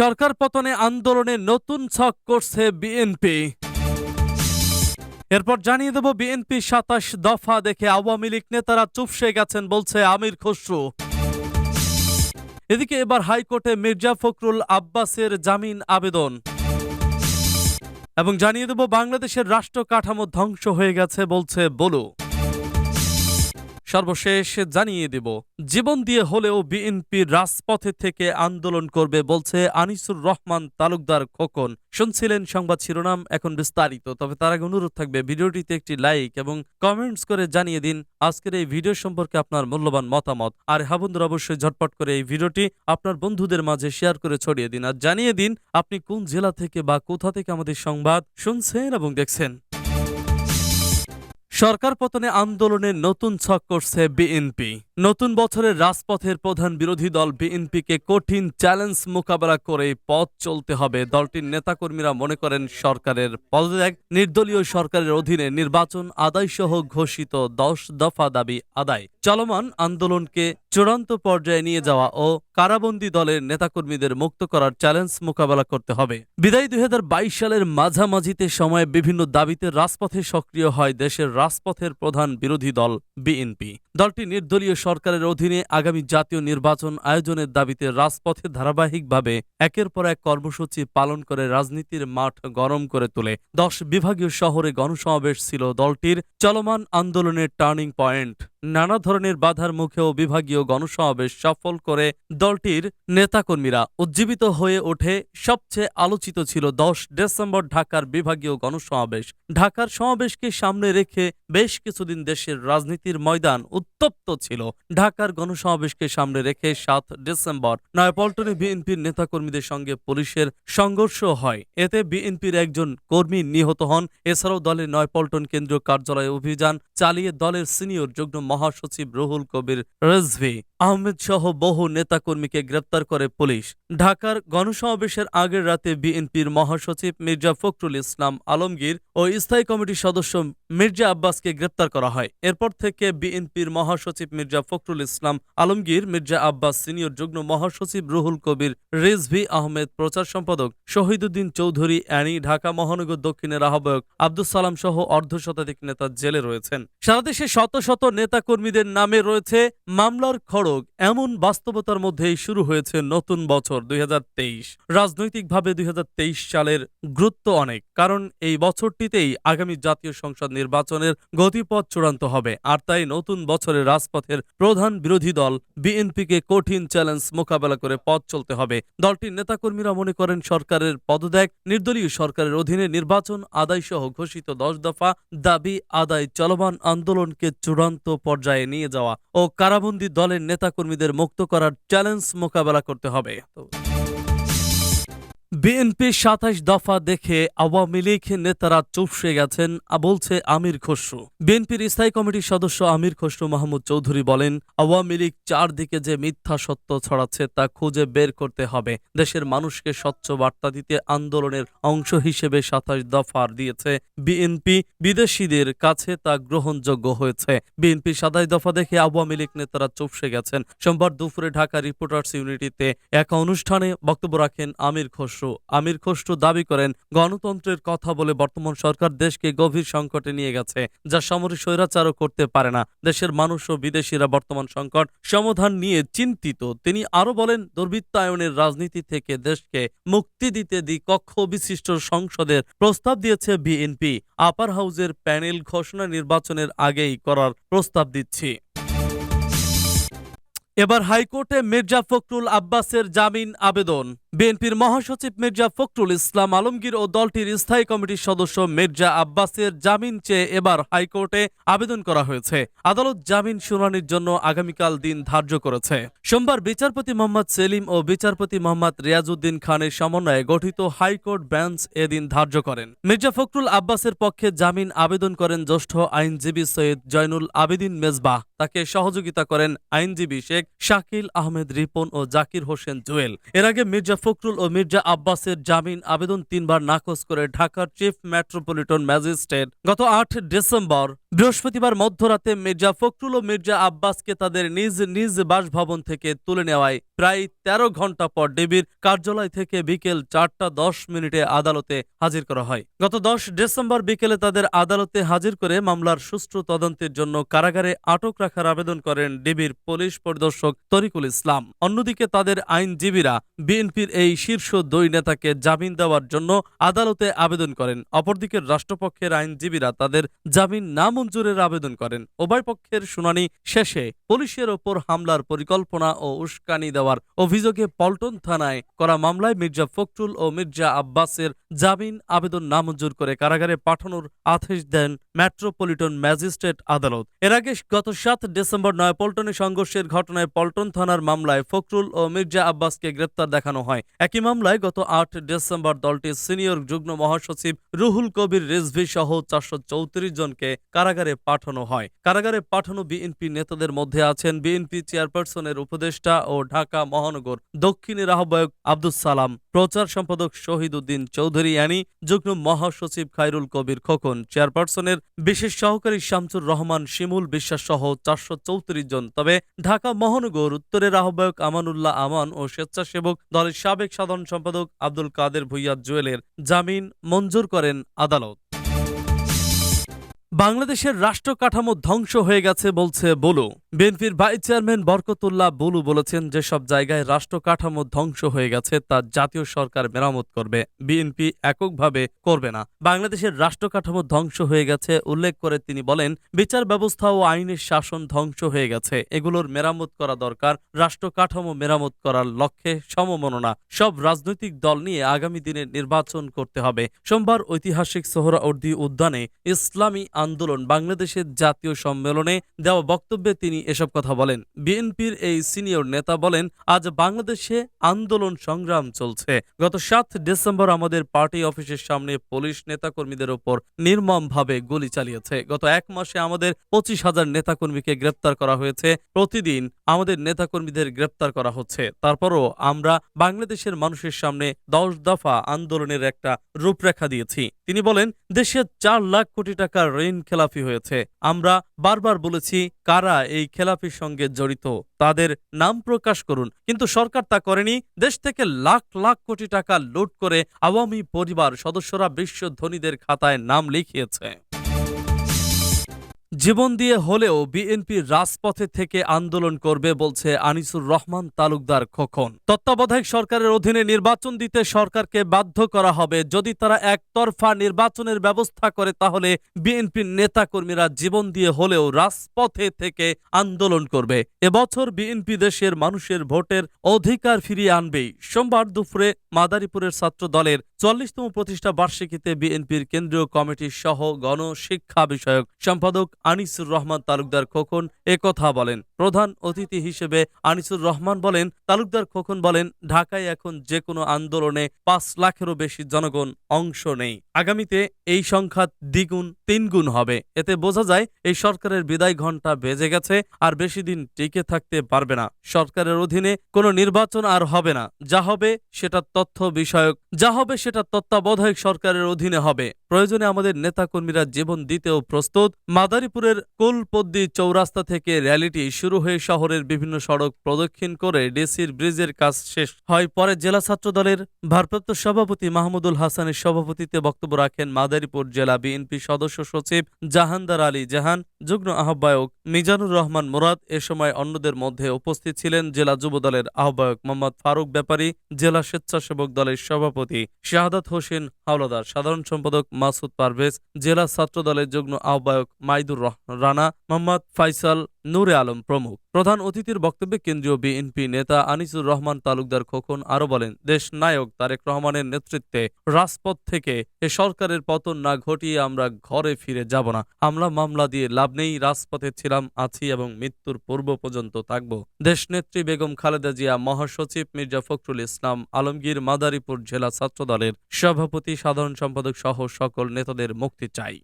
সরকার পতনে আন্দোলনে নতুন ছক করছে বিএনপি। এরপর জানিয়ে দেব, বিএনপি সাতাশ দফা দেখে আওয়ামী লীগ নেতারা চুপসে গেছেন বলছে আমির খসরু। এদিকে এবার হাইকোর্টে মির্জা ফখরুল আব্বাসের জামিন আবেদন। এবং জানিয়ে দেব, বাংলাদেশের রাষ্ট্র কাঠামো ধ্বংস হয়ে গেছে বলছে বলু। সর্বশেষ জানিয়ে দেব, জীবন দিয়ে হলেও বিএনপির রাজপথে থেকে আন্দোলন করবে বলছে আনিসুর রহমান তালুকদার খোকন। শুনছিলেন সংবাদ শিরোনাম এখন বিস্তারিত, তবে তার আগে অনুরোধ থাকবে ভিডিওটিতে একটি লাইক এবং কমেন্টস করে জানিয়ে দিন আজকের এই ভিডিও সম্পর্কে আপনার মূল্যবান মতামত। আর হ্যাঁ বন্ধুরা, অবশ্যই ঝটপট করে এই ভিডিওটি আপনার বন্ধুদের মাঝে শেয়ার করে ছড়িয়ে দিন। আর জানিয়ে দিন, আপনি কোন জেলা থেকে বা কোথা থেকে আমাদের সংবাদ শুনছেন এবং দেখছেন। সরকার পতনে আন্দোলনের নতুন ছক করছে বিএনপি। নতুন বছরের রাজপথের প্রধান বিরোধী দল বিএনপিকে কঠিন চ্যালেঞ্জ মোকাবেলা করে পথ চলতে হবে। দলটির নেতাকর্মীরা মনে করেন সরকারের পদত্যাগ, নির্দলীয় সরকারের অধীনে নির্বাচন আদায়সহ ঘোষিত দশ দফা দাবি আদায়। চলমান আন্দোলনকে চূড়ান্ত পর্যায়ে নিয়ে যাওয়া ও কারাবন্দী দলের নেতাকর্মীদের মুক্ত করার চ্যালেঞ্জ মোকাবেলা করতে হবে। বিদায়ী দুই হাজার বাইশ সালের মাঝামাঝিতে সময়ে বিভিন্ন দাবিতে রাজপথে সক্রিয় হয় দেশের রাজপথের প্রধান বিরোধী দল বিএনপি। দলটি নির্দলীয় সরকারের অধীনে আগামী জাতীয় নির্বাচন আয়োজনের দাবিতে রাজপথে ধারাবাহিকভাবে একের পর এক কর্মসূচি পালন করে রাজনীতির মাঠ গরম করে তোলে। দশ বিভাগীয় শহরে গণসমাবেশ ছিল দলটির। চলমান আন্দোলনের টার্নিং পয়েন্ট। নানা ধরনের বাধার মুখেও বিভাগীয় গণসমাবেশ সফল করে দলটির নেতাকর্মীরা উজ্জীবিত হয়ে ওঠে। সবচেয়ে আলোচিত ছিল দশ ডিসেম্বর ঢাকার বিভাগীয় গণসমাবেশ। ঢাকার সমাবেশকে সামনে রেখে বেশ কিছুদিন দেশের রাজনীতির ময়দান উত্তপ্ত ছিল। ঢাকার গণসমাবেশকে সামনে রেখে সাত ডিসেম্বর নয়াপল্টনে বিএনপির নেতাকর্মীদের সঙ্গে পুলিশের সংঘর্ষ হয়। এতে বিএনপির একজন কর্মী নিহত হন। এছাড়াও দলের নয়পল্টন কেন্দ্রীয় কার্যালয়ে অভিযান চালিয়ে দলের সিনিয়র যুগ্ম মহাসচিব রুহুল কবির রেজভি আহমেদ সহ বহু নেতাকর্মীকে গ্রেপ্তার করে পুলিশ। ঢাকার গণসমাবেশের আগের রাতে বিএনপির মহাসচিব মির্জা ফখরুল ইসলাম আলমগীর ও স্থায়ী কমিটির সদস্য মির্জা আব্বাসকে গ্রেপ্তার করা হয়। এরপর থেকে বিএনপির মহাসচিব মির্জা ফখরুল ইসলাম, আলমগীর, মির্জা আব্বাস সিনিয়র যুগ্ম মহাসচিব রুহুল কবির, রিজভি আহমেদ প্রচার সম্পাদক, শহীদুদ্দিন চৌধুরী, অ্যানি, ঢাকা মহানগর দক্ষিণের আহ্বায়ক আব্দুল সালাম সহ অর্ধ শতাধিক নেতা জেলে রয়েছেন। সারা দেশে শত শত নেতাকর্মীদের নামে রয়েছে মামলার খড়গ। এমন বাস্তবতার মধ্যেই শুরু হয়েছে নতুন বছর দুই হাজার তেইশ। রাজনৈতিকভাবে দুই হাজার তেইশ সালের গুরুত্ব অনেক, কারণ এই বছরটিতেই আগামী জাতীয় সংসদ নির্বাচনের গতিপথ চূড়ান্ত হবে। আর তাই নতুন বছরের রাজপথের প্রধান বিরোধী দল বিএনপিকে কঠিন চ্যালেঞ্জ মোকাবেলা করে পথ চলতে হবে। দলটির নেতাকর্মীরা মনে করেন সরকারের পদত্যাগ, নির্দলীয় সরকারের অধীনে নির্বাচন আদায় সহ ঘোষিত দশ দফা দাবি আদায় চলমান আন্দোলনকে চূড়ান্ত পর্যায়ে নিয়ে যাওয়া ও কারাবন্দী দলের নেতাকর্মীদের মুক্ত করার চ্যালেঞ্জ মোকাবেলা করতে হবে। বিএনপি সাতাশ দফা দেখে আওয়ামী লীগ নেতারা চুপসে গেছেন বলছে আমির খসরু। বিএনপির স্থায়ী কমিটির সদস্য আমির খসরু মাহমুদ চৌধুরী বলেন, আওয়ামী লীগ চারদিকে যে মিথ্যা সত্য ছড়াচ্ছে তা খুঁজে বের করতে হবে। দেশের মানুষকে স্বচ্ছ বার্তা দিতে আন্দোলনের অংশ হিসেবে সাতাশ দফার দিয়েছে বিএনপি। বিদেশিদের কাছে তা গ্রহণযোগ্য হয়েছে। বিএনপি সাতাশ দফা দেখে আওয়ামী লীগ নেতারা চুপসে গেছেন। সোমবার দুপুরে ঢাকা রিপোর্টার্স ইউনিটিতে এক অনুষ্ঠানে বক্তব্য রাখেন আমির খসরু। আমির খসরু দাবি করেন, গণতন্ত্রের কথা বলে বর্তমান সরকার দেশকে গভীর সংকটে নিয়ে গেছে, যা সামরিক স্বৈরাচারও করতে পারে না। দেশের মানুষ ও বিদেশিরা বর্তমান সংকট সমাধান নিয়ে চিন্তিত। তিনি আরও বলেন, দুর্বৃত্তায়নের রাজনীতি থেকে দেশকে মুক্তি দিতে দ্বিকক্ষ বিশিষ্ট সংসদের প্রস্তাব দিয়েছে বিএনপি। আপার হাউজের প্যানেল ঘোষণা নির্বাচনের আগেই করার প্রস্তাব দিচ্ছি। এবার হাইকোর্টে মির্জা ফখরুল আব্বাসের জামিন আবেদন। বিএনপির মহাসচিব মির্জা ফখরুল ইসলাম আলমগীর ও দলটির স্থায়ী কমিটির সদস্য মির্জা আব্বাসের জামিন চেয়ে এবার হাইকোর্টে আবেদন করা হয়েছে। আদালত জামিন শুনানির জন্য আগামীকাল দিন ধার্য করেছে। সোমবার বিচারপতি মোহাম্মদ সেলিম ও বিচারপতি মোহাম্মদ রিয়াজউদ্দিন খানের সমন্বয়ে গঠিত হাইকোর্ট বেঞ্চ এদিন ধার্য করেন। মির্জা ফখরুল আব্বাসের পক্ষে জামিন আবেদন করেন জ্যেষ্ঠ আইনজীবী সৈয়দ জয়নুল আবেদিন মেজবাহ। তাকে সহযোগিতা করেন আইনজীবী শেখ শাকিল আহমেদ রিপন ও জাকির হোসেন জুয়েল। এর আগে মির্জা ফখরুল ও মির্জা আব্বাসের জামিন আবেদন তিনবার নাকচ করে ঢাকার চিফ মেট্রোপলিটন ম্যাজিস্ট্রেট। গত আট ডিসেম্বর, বৃহস্পতিবার মধ্যরাতে মির্জা ফখরুল ও মির্জা আব্বাসকে তাদের নিজ নিজ বাসভবন থেকে তুলে নেওয়ায় প্রায় তেরো ঘণ্টা পর ডিবির কার্যালয় থেকে বিকেল চারটা দশ মিনিটে আদালতে হাজির করা হয়। গত দশ ডিসেম্বর বিকেলে তাদের আদালতে হাজির করে মামলার সুষ্ঠু তদন্তের জন্য কারাগারে আটক রাখার আবেদন করেন ডিবির পুলিশ পরিদর্শক তরিকুল ইসলাম। অন্যদিকে তাদের আইনজীবীরা বিএনপির এই শীর্ষ দুই নেতাকে জামিন দেওয়ার জন্য আদালতে আবেদন করেন। অপরদিকে রাষ্ট্রপক্ষের আইনজীবীরা তাদের জামিন নামঞ্জুরের আবেদন করেন। উভয় পক্ষের শুনানি শেষে পুলিশের ওপর হামলার পরিকল্পনা ও উস্কানি দেওয়ার অভিযোগে পল্টন থানায় করা মামলায় মির্জা ফখরুল ও মির্জা আব্বাসের জামিন আবেদন নামঞ্জুর করে কারাগারে পাঠানোর আদেশ দেন মেট্রোপলিটন ম্যাজিস্ট্রেট আদালত। এর আগে গত সাত ডিসেম্বর নয় পল্টনে সংঘর্ষের ঘটনায় পল্টন থানার মামলায় ফখরুল ও মির্জা আব্বাসকে গ্রেপ্তার দেখানো হয়। একই মামলায় গত আট ডিসেম্বর দলটির সিনিয়র যুগ্ম মহাসচিব রুহুল কবির রিজভি সহ চারশো চৌত্রিশ জনকে কারাগারে পাঠানো হয়। কারাগারে পাঠানো বিএনপি নেতাদের মধ্যে আছেন বিএনপি চেয়ারপারসনের উপদেষ্টা ও ঢাকা মহানগর দক্ষিণের আহ্বায়ক আব্দুস সালাম। প্রচার সম্পাদক শহীদ উদ্দিন চৌধুরী আনি, যুগ্ম মহাসচিব খায়রুল কবির খোকন, চেয়ারপারসনের বিশেষ সহকারী শামসুর রহমান, শিমুল বিশ্বাস সহ চারশো চৌত্রিশ জন। তবে ঢাকা মহানগর উত্তরের আহ্বায়ক আমানুল্লাহ আমান ও স্বেচ্ছাসেবক দলের সাবেক সাধারণ সম্পাদক আব্দুল কাদের ভুইয়া জুয়েলের জামিন মঞ্জুর করেন আদালত। বাংলাদেশের রাষ্ট্র কাঠামো ধ্বংস হয়ে গেছে বলছে বলু। বিএনপির ভাইস চেয়ারম্যান বরকতুল্লাহ বুলু বলেছেন, যেসব জায়গায় রাষ্ট্র কাঠামো ধ্বংস হয়ে গেছে, তা জাতীয় সরকার মেরামত করবে। বিএনপি এককভাবে করবে না। বাংলাদেশের রাষ্ট্র কাঠামো ধ্বংস হয়ে গেছে, উল্লেখ করে তিনি বলেন, বিচার ব্যবস্থা ও আইনের শাসন ধ্বংস হয়ে গেছে। এগুলোর মেরামত করা দরকার। রাষ্ট্র কাঠামো মেরামত করার লক্ষ্যে সমমননা। সব রাজনৈতিক দল নিয়ে আগামী দিনে নির্বাচন করতে হবে। সোমবার ঐতিহাসিক সোহরাওয়ার্দী উদ্যানে ইসলামী আন্দোলন বাংলাদেশের জাতীয় সম্মেলনে দেওয়া বক্তব্যে তিনি এসব কথা বলেন। বিএনপির এই সিনিয়র নেতা বলেন, আজ বাংলাদেশে আন্দোলন সংগ্রাম চলছে। গত সাত ডিসেম্বর আমাদের পার্টি অফিসের সামনে পুলিশ নেতাকর্মীদের ওপর নির্মমভাবে গুলি চালিয়েছে। গত এক মাসে আমাদের পঁচিশ হাজার নেতাকর্মীকে গ্রেপ্তার করা হয়েছে। প্রতিদিন আমাদের নেতাকর্মীদের গ্রেপ্তার করা হচ্ছে। তারপরও আমরা বাংলাদেশের মানুষের সামনে দশ দফা আন্দোলনের একটা রূপরেখা দিয়েছি। তিনি বলেন দেশে চার লাখ কোটি টাকার ঋণ খেলাফি হয়েছে। আমরা বারবার বলেছি, কারা এই খেলাফির সঙ্গে জড়িত? তাদের নাম প্রকাশ করুন। কিন্তু সরকার তা করেনি। দেশ থেকে লাখ লাখ কোটি টাকা লুট করে আওয়ামী পরিবার সদস্যরা বিশ্ব ধনীদের খাতায় নাম লিখিয়েছে। জীবন দিয়ে হলেও বিএনপি রাজপথে থেকে আন্দোলন করবে বলছে আনিসুর রহমান তালুকদার খোকন। তত্ত্বাবধায়ক সরকারের অধীনে নির্বাচন দিতে সরকারকে বাধ্য করা হবে। যদি তারা একতরফা নির্বাচনের ব্যবস্থা করে তাহলে বিএনপির নেতাকর্মীরা জীবন দিয়ে হলেও রাজপথে থেকে আন্দোলন করবে। এবছর বিএনপি দেশের মানুষের ভোটের অধিকার ফিরিয়ে আনবেই। সোমবার দুপুরে মাদারীপুরের ছাত্র দলের চল্লিশতম প্রতিষ্ঠা বার্ষিকীতে বিএনপির কেন্দ্রীয় কমিটির সহ গণশিক্ষা বিষয়ক সম্পাদক আনিসুর রহমান তালুকদার খোকন কথা বলেন। প্রধান অতিথি হিসেবে আনিসুর রহমান বলেন, তালুকদার খোকন বলেন, ঢাকায় এখন যে কোনো আন্দোলনে পাঁচ লাখেরও বেশি জনগণ অংশ নেই। আগামীতে এই সংখ্যা দ্বিগুণ, তিনগুণ হবে। এতে বোঝা যায়, এই সরকারের বিদায় ঘণ্টা বেজে গেছে আর বেশি দিন টিকে থাকতে পারবে না। সরকারের অধীনে কোনো নির্বাচন আর হবে না। যা হবে সেটা তথ্য বিষয়ক, যা হবে সেটা তত্ত্বাবধায়ক সরকারের অধীনে হবে। প্রয়োজনে আমাদের নেতাকর্মীরা জীবন দিতেও প্রস্তুত। মাদারীপুরের কুলপদ্দি চৌরাস্তা থেকে র্যালিটি শুরু হয়ে শহরের বিভিন্ন সড়ক প্রদক্ষিণ করে ডিসির ব্রিজের কাজ শেষ হয়। পরে জেলা ছাত্র দলের ভারপ্রাপ্ত সভাপতি মাহমুদুল হাসানের সভাপতিত্বে বক্তব্য রাখেন মাদারীপুর জেলা বিএনপি সদস্য সচিব জাহানদার আলী জাহান, যুগ্ম আহ্বায়ক মিজানুর রহমান মুরাদ, এ সময় অন্যদের মধ্যে উপস্থিত ছিলেন জেলা যুব দলের আহ্বায়ক মোহাম্মদ ফারুক ব্যাপারী, জেলা স্বেচ্ছাসেবক দলের সভাপতি শাহাদাত হোসেন হাওলাদার, সাধারণ সম্পাদক মাসুদ পারভেজ, জেলা ছাত্র দলের যুগ্ম আহ্বায়ক মাইদুর রানা মোহাম্মদ ফাইসাল নূরে আলম প্রমুখ। প্রধান অতিথির বক্তব্যে কেন্দ্রীয় বিএনপি নেতা আনিসুর রহমান তালুকদার খোকন আরও বলেন, দেশ নায়ক তারেক রহমানের নেতৃত্বে রাজপথ থেকে এ সরকারের পতন না ঘটিয়ে আমরা ঘরে ফিরে যাব না। হামলা মামলা দিয়ে লাভ নেই, রাজপথে ছিলাম, আছি এবং মৃত্যুর পূর্ব পর্যন্ত থাকব। দেশনেত্রী বেগম খালেদা জিয়া মহাসচিব মির্জা ফখরুল ইসলাম আলমগীর মাদারীপুর জেলা ছাত্রদলের সভাপতি, সাধারণ সম্পাদক সহ সকল নেতাদের মুক্তি চাই।